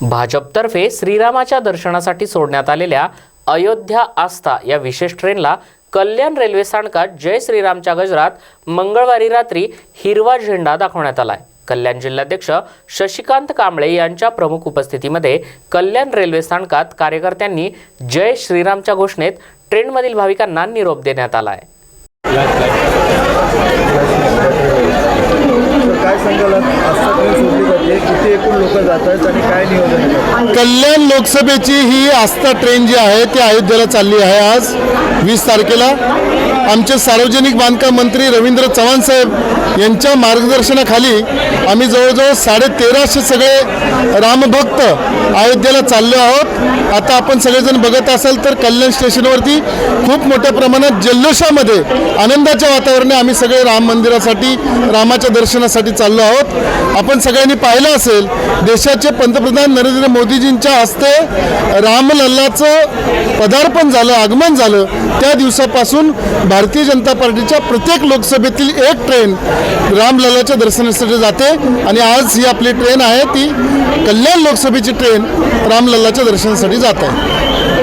भाजपतर्फे श्रीरामाच्या दर्शनासाठी सोडण्यात आलेल्या अयोध्या आस्था या विशेष ट्रेनला कल्याण रेल्वे स्थानकात जय श्रीरामच्या गजरात मंगळवारी रात्री हिरवा झेंडा दाखवण्यात आलाय. कल्याण जिल्हाध्यक्ष शशिकांत कांबळे यांच्या प्रमुख उपस्थितीमध्ये कल्याण रेल्वे स्थानकात कार्यकर्त्यांनी जय श्रीरामच्या घोषणेत ट्रेनमधील भाविकांना निरोप देण्यात आलाय काय सांगाल आस्था ट्रेन सोडली जाते किती एकूण लोक जात आहेत आणि काय नियोजन आहे कल्याण लोकसभेची ही आस्था ट्रेन जी आहे ती अयोध्येला चालली आहे आज. वीस तारखेला. आमचे सार्वजनिक बांधकाम मंत्री रवींद्र चव्हाण साहेब यांच्या मार्गदर्शनाखाली आम्ही जवळजवळ साडे तेराशे सगळे रामभक्त अयोध्येला चाललो आहोत. आता आपण सगळेजण बघत असाल तर कल्याण स्टेशनवरती खूप मोठ्या प्रमाणात जल्लोषामध्ये आनंदाच्या वातावरणाने आम्ही सगळे राम मंदिरासाठी रामाच्या दर्शनासाठी चाललो आहोत. आपण सगळ्यांनी पाहिलं असेल देशाचे पंतप्रधान नरेंद्र मोदीजींच्या हस्ते रामलल्लाचं पदार्पण झालं आगमन झालं. त्या दिवसापासून भारतीय जनता पार्टीच्या प्रत्येक लोकसभेतील एक ट्रेन रामललाच्या दर्शनासाठी जाते आणि आज ही आपली ट्रेन आहे ती कल्याण लोकसभेची ट्रेन रामलल्लाच्या दर्शनासाठी जात आहे.